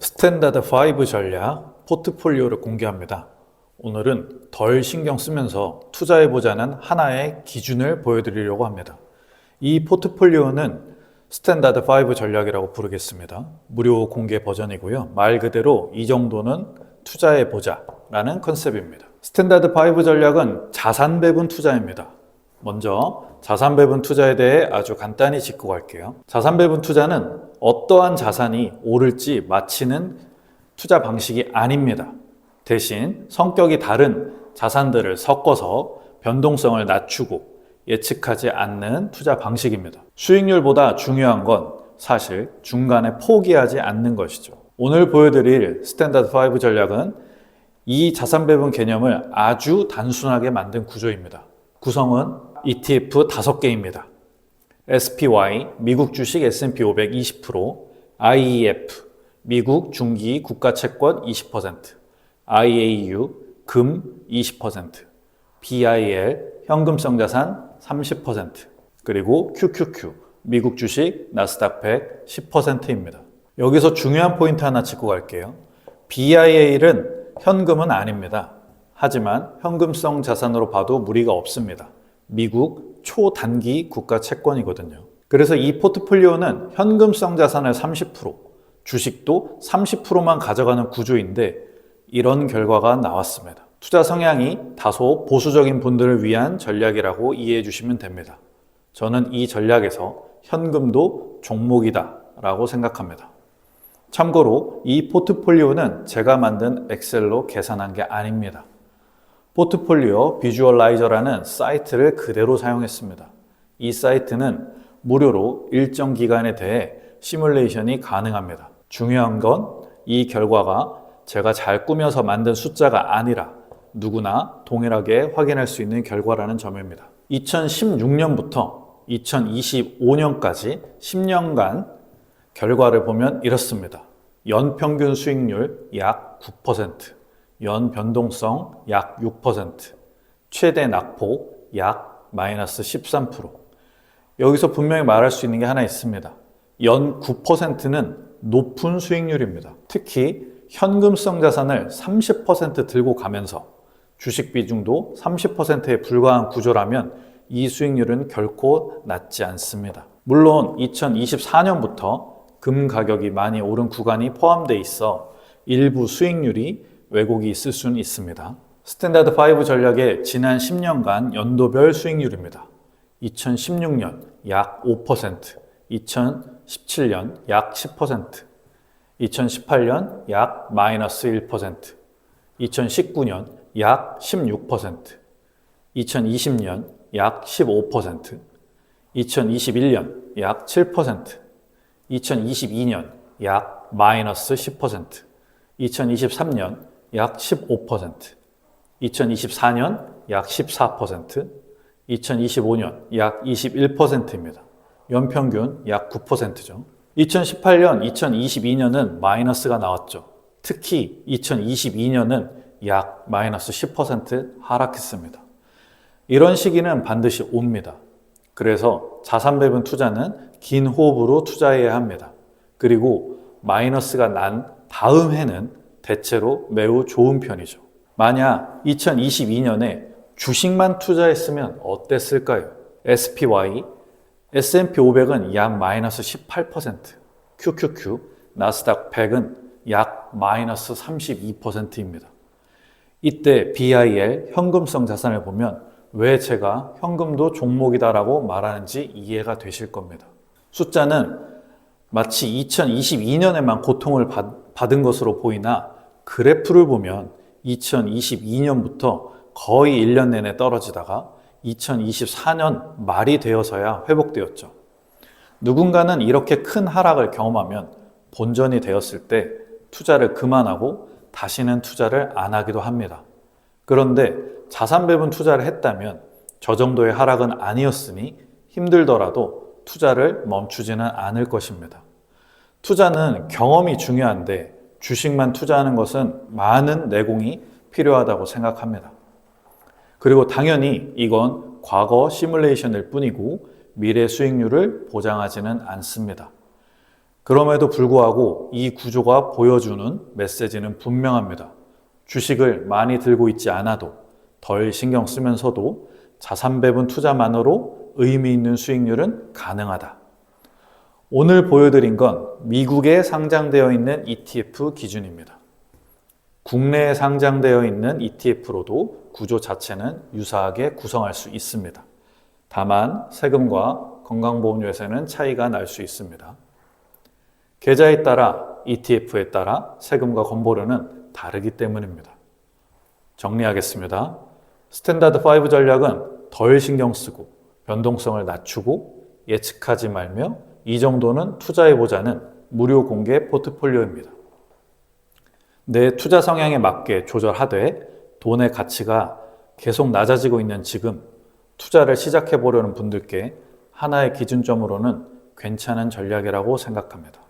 스탠다드 5 전략 포트폴리오를 공개합니다. 오늘은 덜 신경 쓰면서 투자해보자는 하나의 기준을 보여드리려고 합니다. 이 포트폴리오는 스탠다드 5 전략이라고 부르겠습니다. 무료 공개 버전이고요. 말 그대로 이 정도는 투자해보자 라는 컨셉입니다. 스탠다드 5 전략은 자산 배분 투자입니다. 먼저 자산 배분 투자에 대해 아주 간단히 짚고 갈게요. 자산 배분 투자는 어떠한 자산이 오를지 맞히는 투자 방식이 아닙니다. 대신 성격이 다른 자산들을 섞어서 변동성을 낮추고 예측하지 않는 투자 방식입니다. 수익률보다 중요한 건 사실 중간에 포기하지 않는 것이죠. 오늘 보여드릴 스탠다드 5 전략은 이 자산 배분 개념을 아주 단순하게 만든 구조입니다. 구성은 ETF 5개입니다. SPY, 미국 주식 S&P 500 20%, IEF, 미국 중기 국가 채권 20%, IAU, 금 20%, BIL, 현금성 자산 30%, 그리고 QQQ, 미국 주식 나스닥 100 10%입니다. 여기서 중요한 포인트 하나 짚고 갈게요. BIL은 현금은 아닙니다. 하지만 현금성 자산으로 봐도 무리가 없습니다. 미국 초단기 국가 채권이거든요. 그래서 이 포트폴리오는 현금성 자산을 30%, 주식도 30%만 가져가는 구조인데 이런 결과가 나왔습니다. 투자 성향이 다소 보수적인 분들을 위한 전략이라고 이해해 주시면 됩니다. 저는 이 전략에서 현금도 종목이다 라고 생각합니다. 참고로 이 포트폴리오는 제가 만든 엑셀로 계산한 게 아닙니다. 포트폴리오 비주얼라이저라는 사이트를 그대로 사용했습니다. 이 사이트는 무료로 일정 기간에 대해 시뮬레이션이 가능합니다. 중요한 건 이 결과가 제가 잘 꾸며서 만든 숫자가 아니라 누구나 동일하게 확인할 수 있는 결과라는 점입니다. 2016년부터 2025년까지 10년간 결과를 보면 이렇습니다. 연평균 수익률 약 9%, 연 변동성 약 6%, 최대 낙폭 약 마이너스 13%. 여기서 분명히 말할 수 있는 게 하나 있습니다. 연 9%는 높은 수익률입니다. 특히 현금성 자산을 30% 들고 가면서 주식 비중도 30%에 불과한 구조라면 이 수익률은 결코 낮지 않습니다. 물론 2024년부터 금 가격이 많이 오른 구간이 포함되어 있어 일부 수익률이 왜곡이 있을 수는 있습니다. 스탠다드 5 전략의 지난 10년간 연도별 수익률입니다. 2016년 약 5%, 2017년 약 10%, 2018년 약 마이너스 1%, 2019년 약 16%, 2020년 약 15%, 2021년 약 7%, 2022년 약 마이너스 10%, 2023년 약 15%, 2024년 약 14%, 2025년 약 21%입니다. 연평균 약 9%죠. 2018년, 2022년은 마이너스가 나왔죠. 특히 2022년은 약 마이너스 10% 하락했습니다. 이런 시기는 반드시 옵니다. 그래서 자산 배분 투자는 긴 호흡으로 투자해야 합니다. 그리고 마이너스가 난 다음 해는 대체로 매우 좋은 편이죠. 만약 2022년에 주식만 투자했으면 어땠을까요? SPY, S&P 500은 약 마이너스 18%, QQQ, 나스닥 100은 약 마이너스 32%입니다. 이때 BIL 현금성 자산을 보면 왜 제가 현금도 종목이다라고 말하는지 이해가 되실 겁니다. 숫자는 마치 2022년에만 고통을 받, 은 것으로 보이나 그래프를 보면 2022년부터 거의 1년 내내 떨어지다가 2024년 말이 되어서야 회복되었죠. 누군가는 이렇게 큰 하락을 경험하면 본전이 되었을 때 투자를 그만하고 다시는 투자를 안 하기도 합니다. 그런데 자산 배분 투자를 했다면 저 정도의 하락은 아니었으니 힘들더라도 투자를 멈추지는 않을 것입니다. 투자는 경험이 중요한데 주식만 투자하는 것은 많은 내공이 필요하다고 생각합니다. 그리고 당연히 이건 과거 시뮬레이션일 뿐이고 미래 수익률을 보장하지는 않습니다. 그럼에도 불구하고 이 구조가 보여주는 메시지는 분명합니다. 주식을 많이 들고 있지 않아도 덜 신경 쓰면서도 자산 배분 투자만으로 의미 있는 수익률은 가능하다. 오늘 보여드린 건 미국에 상장되어 있는 ETF 기준입니다. 국내에 상장되어 있는 ETF로도 구조 자체는 유사하게 구성할 수 있습니다. 다만 세금과 건강보험료에서는 차이가 날 수 있습니다. 계좌에 따라 ETF에 따라 세금과 건보료는 다르기 때문입니다. 정리하겠습니다. 스탠다드 5 전략은 덜 신경 쓰고 변동성을 낮추고 예측하지 말며 이 정도는 투자해보자는 무료 공개 포트폴리오입니다. 내 투자 성향에 맞게 조절하되 돈의 가치가 계속 낮아지고 있는 지금 투자를 시작해 보려는 분들께 하나의 기준점으로는 괜찮은 전략이라고 생각합니다.